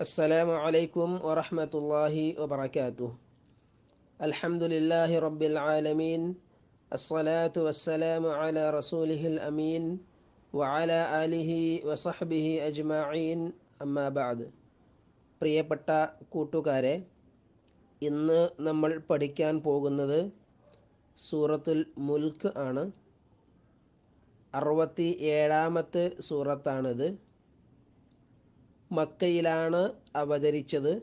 السلام عليكم ورحمة الله وبركاته الحمد لله رب العالمين الصلاة والسلام على رسوله الأمين وعلى آله وصحبه أجمعين أما بعد പ്രിയപ്പെട്ട കൂട്ടുകാരെ ഇന്ന് നമ്മൾ പഠിക്കാൻ പോകുന്നത് സൂറത്തുൽ മുൽക്ക് ആണ് അറുപത്തി ഏഴാമത്തെ സൂറത്താണിത് മക്കയിലാണ് അവതരിച്ചത്.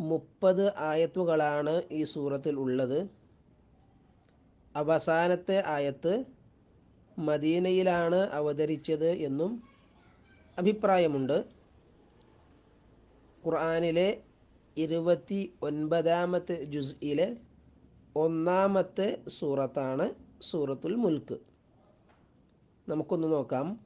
മുപ്പത് ആയത്തുകളാണ് ഈ സൂറത്തിൽ ഉള്ളത്. അവസാനത്തെ ആയത്ത് മദീനയിലാണ് അവതരിച്ചത് എന്നും അഭിപ്രായമുണ്ട്. ഖുർആാനിലെ ഇരുപത്തി ഒൻപതാമത്തെ ജുസ്ഇലെ ഒന്നാമത്തെ സൂറത്താണ് സൂറത്തുൽ മുൽക്ക്. നമുക്കൊന്ന് നോക്കാം.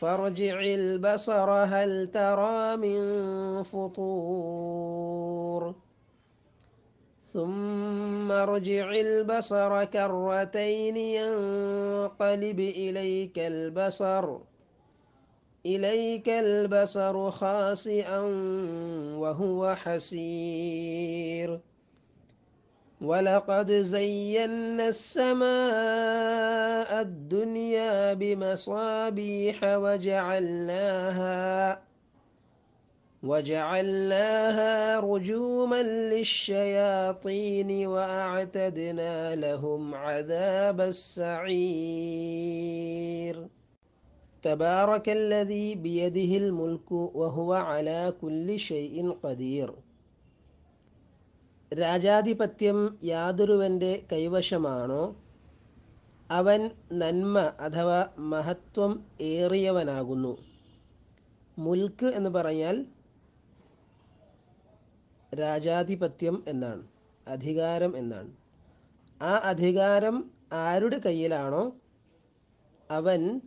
فارجع البصر هل ترى من فطور. ثم ارجع البصر كرتين ينقلب إليك البصر إليك البصر خاسئا وهو حسير. ولقد زينا السماء الدنيا بمصابيح وجعلناها وجعلناها رجوما للشياطين وأعتدنا لهم عذاب السعير تبارك الذي بيده الملك وهو على كل شيء قدير രാജാധിപത്യം യാതൊരുവന്റെ കൈവശമാണോ? അവൻ നന്മ അഥവാ മഹത്വം ഏറിയവനാകുന്നു. മുൽക്ക് എന്ന് പറഞ്ഞാൽ രാജാധിപത്യം എന്നാണ് അധികാരം എന്നാണ്. ആ അധികാരം ആരുടെ കയ്യിലാണോ? അവൻ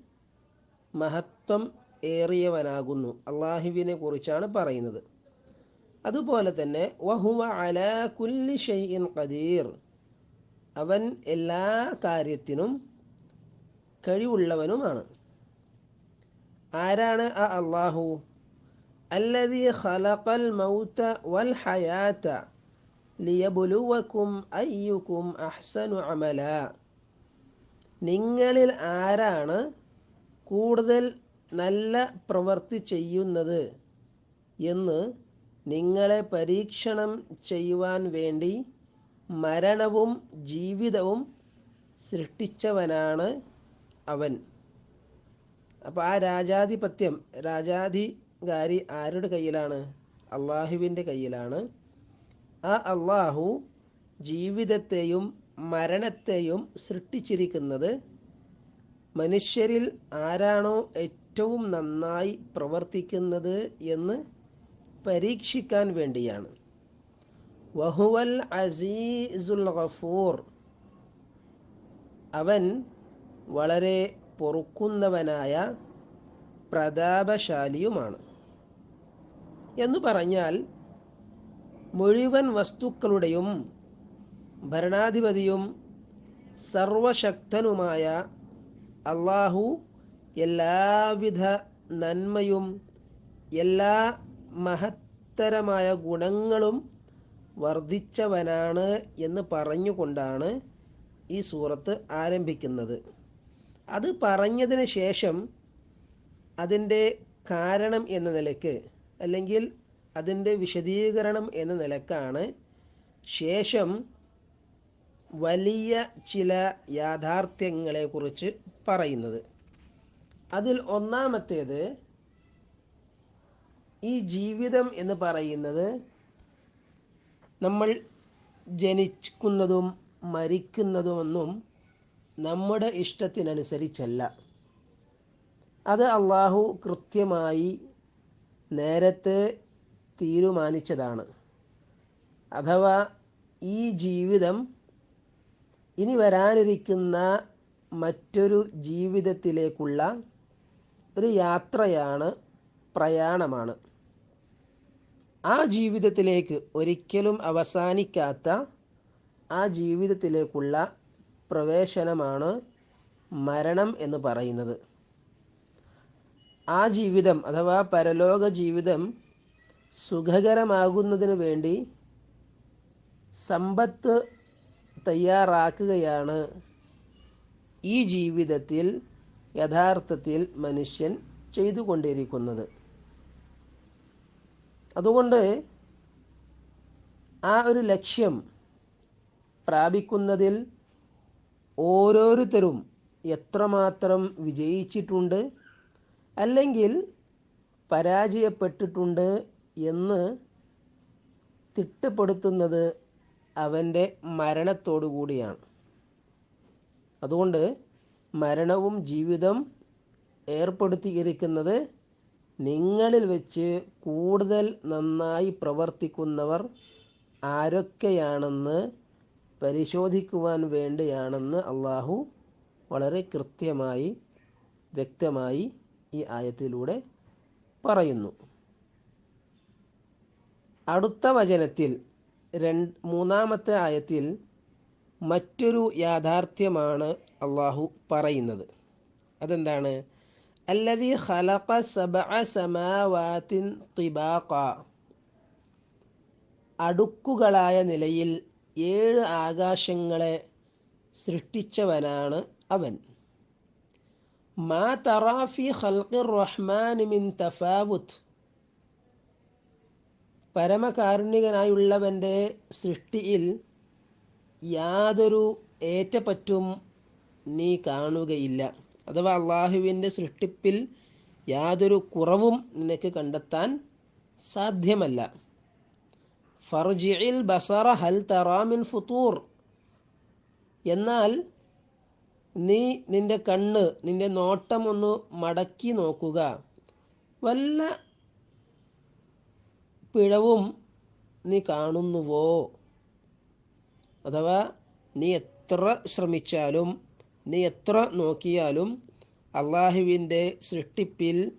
മഹത്വം ഏറിയവനാകുന്നു. അള്ളാഹുവിനെ കുറിച്ചാണ് പറയുന്നത്. അതുപോലെ തന്നെ വഹുവ അല കുല്ലി ഷെയ്ൻ ഖദീർ. അവൻ എല്ലാ കാര്യത്തിനും കഴിവുള്ളവനുമാണ്. ആരാണ് ആ അള്ളാഹു? അല്ലതി ഖലഖൽ മൗത വൽ ഹയാത ലിയബുലുവക്കും അയ്യുക്കും അഹ്സനു അമല. നിങ്ങളിൽ ആരാണ് കൂടുതൽ നല്ല പ്രവൃത്തി ചെയ്യുന്നത് എന്ന് നിങ്ങളെ പരീക്ഷണം ചെയ്യുവാൻ വേണ്ടി മരണവും ജീവിതവും സൃഷ്ടിച്ചവനാണ് അവൻ. അപ്പോൾ ആ രാജാധിപത്യം രാജാധികാരി ആരുടെ കയ്യിലാണ്? അള്ളാഹുവിന്റെ കയ്യിലാണ്. ആ അള്ളാഹു ജീവിതത്തെയും മരണത്തെയും സൃഷ്ടിച്ചിരിക്കുന്നത് മനുഷ്യരിൽ ആരാണോ ഏറ്റവും നന്നായി പ്രവർത്തിക്കുന്നത് എന്ന് പരീക്ഷിക്കാൻ വേണ്ടിയാണ്. വഹുവൽ അസീസുൽ ഗഫൂർ. അവൻ വളരെ പൊറുക്കുന്നവനായ പ്രതാപശാലിയുമാണ്. എന്നു പറഞ്ഞാൽ മുഴുവൻ വസ്തുക്കളുടെയും ഭരണാധിപതിയും സർവശക്തനുമായ അള്ളാഹു എല്ലാവിധ നന്മയും എല്ലാ മഹത്തരമായ ഗുണങ്ങളും വർദ്ധിച്ചവനാണ് എന്ന് പറഞ്ഞുകൊണ്ടാണ് ഈ സൂറത്ത് ആരംഭിക്കുന്നത്. അത് പറഞ്ഞതിന് ശേഷം അതിന്റെ കാരണം എന്ന നിലയ്ക്ക് അല്ലെങ്കിൽ അതിന്റെ വിശദീകരണം എന്ന നിലക്കാണ് ശേഷം വലിയ ചില യാഥാർത്ഥ്യങ്ങളെക്കുറിച്ച് പറയുന്നത്. അതിൽ ഒന്നാമത്തേത് ഈ ജീവിതം എന്ന് പറയുന്നത് നമ്മൾ ജനിക്കുന്നതും മരിക്കുന്നതുമൊന്നും നമ്മുടെ ഇഷ്ടത്തിനനുസരിച്ചല്ല. അത് അള്ളാഹു കൃത്യമായി നേരത്തെ തീരുമാനിച്ചതാണ്. അഥവാ ഈ ജീവിതം ഇനി വരാനിരിക്കുന്ന മറ്റൊരു ജീവിതത്തിലേക്കുള്ള ഒരു യാത്രയാണ് പ്രയാണമാണ്. ആ ജീവിതത്തിലേക്ക് ഒരിക്കലും അവസാനിക്കാത്ത ആ ജീവിതത്തിലേക്കുള്ള പ്രവേശനമാണ് മരണം എന്ന് പറയുന്നത്. ആ ജീവിതം അഥവാ പരലോക ജീവിതം സുഖകരമാകുന്നതിന് വേണ്ടി സമ്പത്ത് തയ്യാറാക്കുകയാണ് ഈ ജീവിതത്തിൽ യഥാർത്ഥത്തിൽ മനുഷ്യൻ ചെയ്തുകൊണ്ടിരിക്കുന്നത്. അതുകൊണ്ട് ആ ഒരു ലക്ഷ്യം പ്രാപിക്കുന്നതിൽ ഓരോരുത്തരും എത്രമാത്രം വിജയിച്ചിട്ടുണ്ട് അല്ലെങ്കിൽ പരാജയപ്പെട്ടിട്ടുണ്ട് എന്ന് തിട്ടപ്പെടുത്തുന്നത് അവന്റെ മരണത്തോടു കൂടിയാണ്. അതുകൊണ്ട് മരണവും ജീവിതം ഏർപ്പെടുത്തിയിരിക്കുന്നത് നിങ്ങളിൽ വെച്ച് കൂടുതൽ നന്നായി പ്രവർത്തിക്കുന്നവർ ആരൊക്കെയാണെന്ന് പരിശോധിക്കുവാൻ വേണ്ടിയാണെന്ന് അള്ളാഹു വളരെ കൃത്യമായി വ്യക്തമായി ഈ ആയത്തിലൂടെ പറയുന്നു. അടുത്ത വചനത്തിൽ രണ്ട് മൂന്നാമത്തെ ആയത്തിൽ മറ്റൊരു യാഥാർത്ഥ്യമാണ് അള്ളാഹു പറയുന്നത്. അതെന്താണ്? അല്ലതി ഖലഖ സബഅ സമാവാത്തിൻ തിബാഖ അടുക്കുകളായ നിലയിൽ ഏഴ് ആകാശങ്ങളെ സൃഷ്ടിച്ചവനാണ് അവൻ. മാ തറാഫി ഖൽഖിർ റഹ്മാൻ മിൻ തഫാവുത്ത് പരമകാരുണികനായുള്ളവന്റെ സൃഷ്ടിയിൽ യാതൊരു ഏറ്റപ്പറ്റും നീ കാണുകയില്ല. അഥവാ അള്ളാഹുവിന്റെ സൃഷ്ടിപ്പിൽ യാതൊരു കുറവും നിനക്ക് കണ്ടെത്താൻ സാധ്യമല്ല. ഫർജിൽ ബസറ ഹൽ തറാമിൻ ഫുത്തൂർ എന്നാൽ നീ നിന്റെ കണ്ണ് നിന്റെ നോട്ടം ഒന്ന് മടക്കി നോക്കുക. വല്ല പിഴവും നീ കാണുന്നുവോ? അഥവാ നീ എത്ര ശ്രമിച്ചാലും നീ എത്ര നോക്കിയാലും അള്ളാഹുവിന്റെ സൃഷ്ടിപ്പിൽ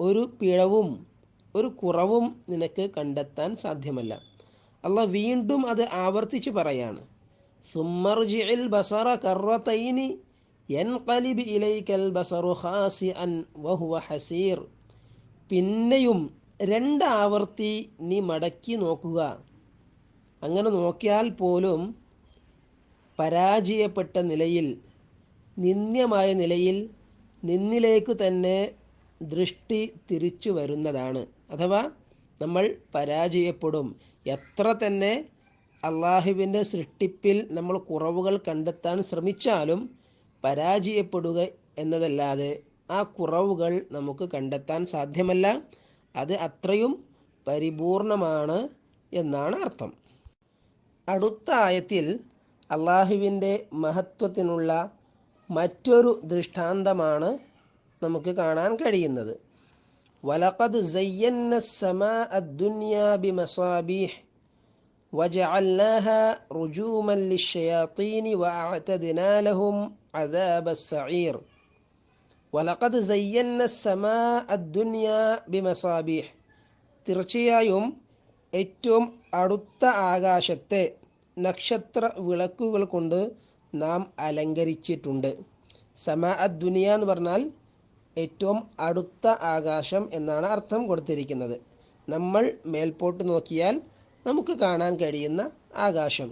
ഒരു പിഴവും ഒരു കുറവും നിനക്ക് കണ്ടെത്താൻ സാധ്യമല്ല. അള്ളാഹ് വീണ്ടും അത് ആവർത്തിച്ച് പറയാണ്. സുമ്മർജിൽ ബസറ കറത്തൈനി യൻഖലിബ് ഇലൈക്കൽ ബസറു ഖാസിഅൻ വഹുവ ഹസീർ. പിന്നെയും രണ്ടാവർത്തി നീ മടക്കി നോക്കുക. അങ്ങനെ നോക്കിയാൽ പോലും പരാജയപ്പെട്ട നിലയിൽ നിന്ദ്യമായ നിലയിൽ നിന്നിലേക്ക് തന്നെ ദൃഷ്ടി തിരിച്ചു വരുന്നതാണ്. അഥവാ നമ്മൾ പരാജയപ്പെടും. എത്ര തന്നെ അള്ളാഹുവിന്റെ സൃഷ്ടിപ്പിൽ നമ്മൾ കുറവുകൾ കണ്ടെത്താൻ ശ്രമിച്ചാലും പരാജയപ്പെടുക എന്നതല്ലാതെ ആ കുറവുകൾ നമുക്ക് കണ്ടെത്താൻ സാധ്യമല്ല. അത് അത്രയും പരിപൂർണമാണ് എന്നാണ് അർത്ഥം. അടുത്ത ആയത്തിൽ അള്ളാഹുവിന്റെ മഹത്വത്തിനുള്ള മറ്റൊരു ദൃഷ്ടാന്തമാണ് നമുക്ക് കാണാൻ കഴിയുന്നത് വലഖദ് സയ്യന്ന സമാ الدنيا بمصابيح وجعلناها رجوما للشياطين وأعتدنا لهم عذاب السعير വലഖദ് സയ്യന്ന സമാ അദ്ദുന്യ ബിമസാബീഹ് തീർച്ചയായും ഏറ്റവും അടുത്ത ആകാശത്തെ നക്ഷത്ര വിളക്കുകൾ കൊണ്ട് നാം അലങ്കരിച്ചിട്ടുണ്ട് സമ അദ്ദുനിയ എന്ന് പറഞ്ഞാൽ ഏറ്റവും അടുത്ത ആകാശം എന്നാണ് അർത്ഥം കൊടുത്തിരിക്കുന്നത് നമ്മൾ മേൽപോട്ട് നോക്കിയാൽ നമുക്ക് കാണാൻ കഴിയുന്ന ആകാശം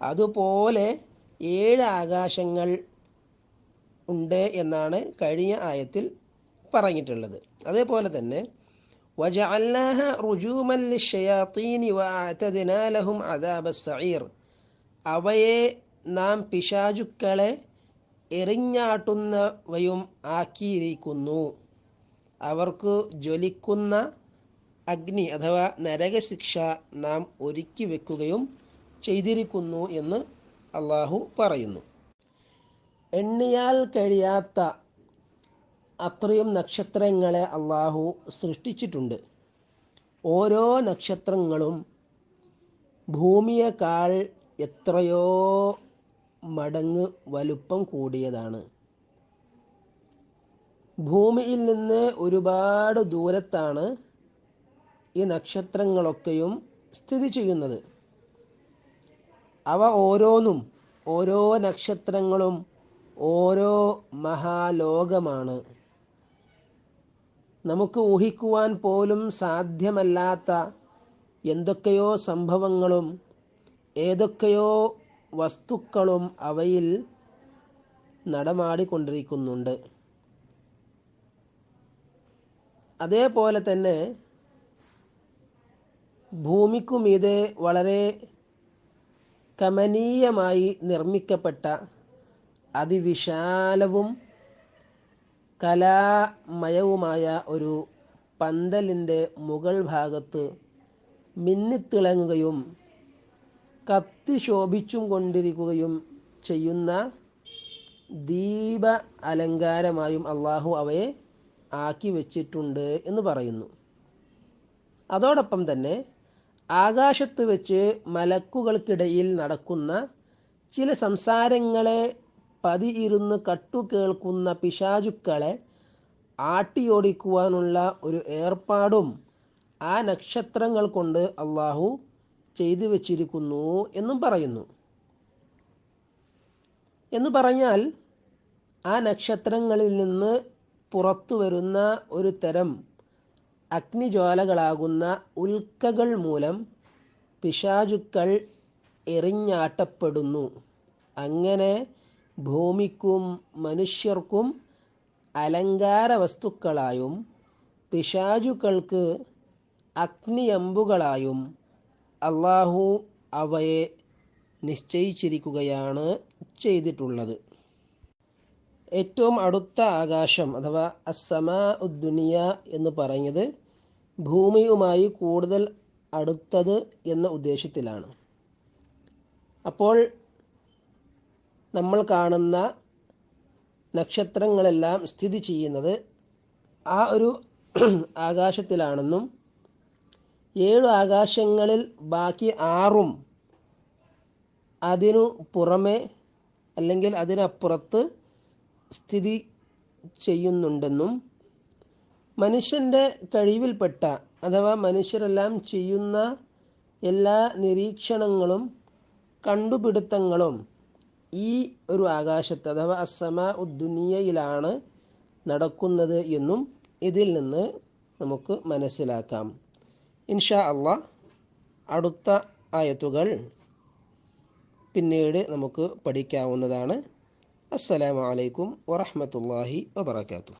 അതുപോലെ ഏഴ് ആകാശങ്ങൾ ഉണ്ട് എന്നാണ് കഴിഞ്ഞ ആയത്തിൽ പറഞ്ഞിട്ടുള്ളത് അതേപോലെ തന്നെ وجعلناها رجوما للشياطين وأعتدنا لهم عذاب السعير അവയെ നാം പിശാചുക്കളെ എറിഞ്ഞാട്ടുന്നവയും ആക്കിയിരിക്കുന്നു. അവർക്ക് ജ്വലിക്കുന്ന അഗ്നി അഥവാ നരകശിക്ഷ നാം ഒരുക്കി വെക്കുകയും ചെയ്തിരിക്കുന്നു എന്ന് അള്ളാഹു പറയുന്നു. എണ്ണിയാൽ കഴിയാത്ത അത്രയും നക്ഷത്രങ്ങളെ അള്ളാഹു സൃഷ്ടിച്ചിട്ടുണ്ട്. ഓരോ നക്ഷത്രങ്ങളും ഭൂമിയേക്കാൾ എത്രയോ മടങ്ങ് വലുപ്പം കൂടിയതാണ്. ഭൂമിയിൽ നിന്ന് ഒരുപാട് ദൂരത്താണ് ഈ നക്ഷത്രങ്ങളൊക്കെയും സ്ഥിതി ചെയ്യുന്നത്. അവ ഓരോന്നും ഓരോ നക്ഷത്രങ്ങളും ഓരോ മഹാലോകമാണ്. നമുക്ക് ഊഹിക്കുവാൻ പോലും സാധ്യമല്ലാത്ത എന്തൊക്കെയോ സംഭവങ്ങളും ഏതൊക്കെയോ വസ്തുക്കളും അവയിൽ നടമാടിക്കൊണ്ടിരിക്കുന്നുണ്ട്. അതേപോലെ തന്നെ ഭൂമിക്കുമീതെ വളരെ കമനീയമായി നിർമ്മിക്കപ്പെട്ട അതിവിശാലവും കലാമയവുമായ ഒരു പന്തലിന്റെ മുകൾ ഭാഗത്ത് മിന്നിത്തിളങ്ങുകയും കത്തി ശോഭിച്ചും കൊണ്ടിരിക്കുകയും ചെയ്യുന്ന ദീപ അലങ്കാരമായും അള്ളാഹു അവയെ ആക്കി വച്ചിട്ടുണ്ട് എന്ന് പറയുന്നു. അതോടൊപ്പം തന്നെ ആകാശത്ത് വെച്ച് മലക്കുകൾക്കിടയിൽ നടക്കുന്ന ചില സംസാരങ്ങളെ പതിയിരുന്ന് കട്ടു കേൾക്കുന്ന പിശാചുക്കളെ ആട്ടിയോടിക്കുവാനുള്ള ഒരു ഏർപ്പാടും ആ നക്ഷത്രങ്ങൾ കൊണ്ട് അള്ളാഹു ചെയ്തു വച്ചിരിക്കുന്നു എന്നും പറയുന്നു. എന്ന് പറഞ്ഞാൽ ആ നക്ഷത്രങ്ങളിൽ നിന്ന് പുറത്തു വരുന്ന ഒരു തരം അഗ്നിജ്വാലകളാകുന്ന ഉൽക്കകൾ മൂലം പിശാചുക്കൾ എറിഞ്ഞാട്ടപ്പെടുന്നു. അങ്ങനെ ഭൂമിക്കും മനുഷ്യർക്കും അലങ്കാര വസ്തുക്കളായും പിശാചുക്കൾക്ക് അഗ്നിയമ്പുകളായും അള്ളാഹു അവയെ നിശ്ചയിച്ചിരിക്കുകയാണ് ചെയ്തിട്ടുള്ളത്. ഏറ്റവും അടുത്ത ആകാശം അഥവാ അസമാ ഉദ്ദുനിയ എന്ന് പറഞ്ഞത് ഭൂമിയുമായി കൂടുതൽ അടുത്തത് എന്ന ഉദ്ദേശത്തിലാണ്. അപ്പോൾ നമ്മൾ കാണുന്ന നക്ഷത്രങ്ങളെല്ലാം സ്ഥിതി ചെയ്യുന്നത് ആ ഒരു ആകാശത്തിലാണെന്നും ഏഴു ആകാശങ്ങളിൽ ബാക്കി ആറും അതിനു പുറമെ അല്ലെങ്കിൽ അതിനപ്പുറത്ത് സ്ഥിതി ചെയ്യുന്നുണ്ടെന്നും മനുഷ്യന്റെ കഴിവിൽപ്പെട്ട അഥവാ മനുഷ്യരെല്ലാം ചെയ്യുന്ന എല്ലാ നിരീക്ഷണങ്ങളും കണ്ടുപിടുത്തങ്ങളും ഈ ഒരു ആകാശത്ത് അഥവാ അസമ ഉദ്ദുനിയയിലാണ് നടക്കുന്നത് എന്നും ഇതിൽ നിന്ന് നമുക്ക് മനസ്സിലാക്കാം. ഇൻഷാ അള്ള അടുത്ത ആയത്തുകൾ പിന്നീട് നമുക്ക് പഠിക്കാവുന്നതാണ്. അസ്സലാമു അലൈക്കും വറഹ്മത്തുള്ളാഹി വബറകാതുഹു.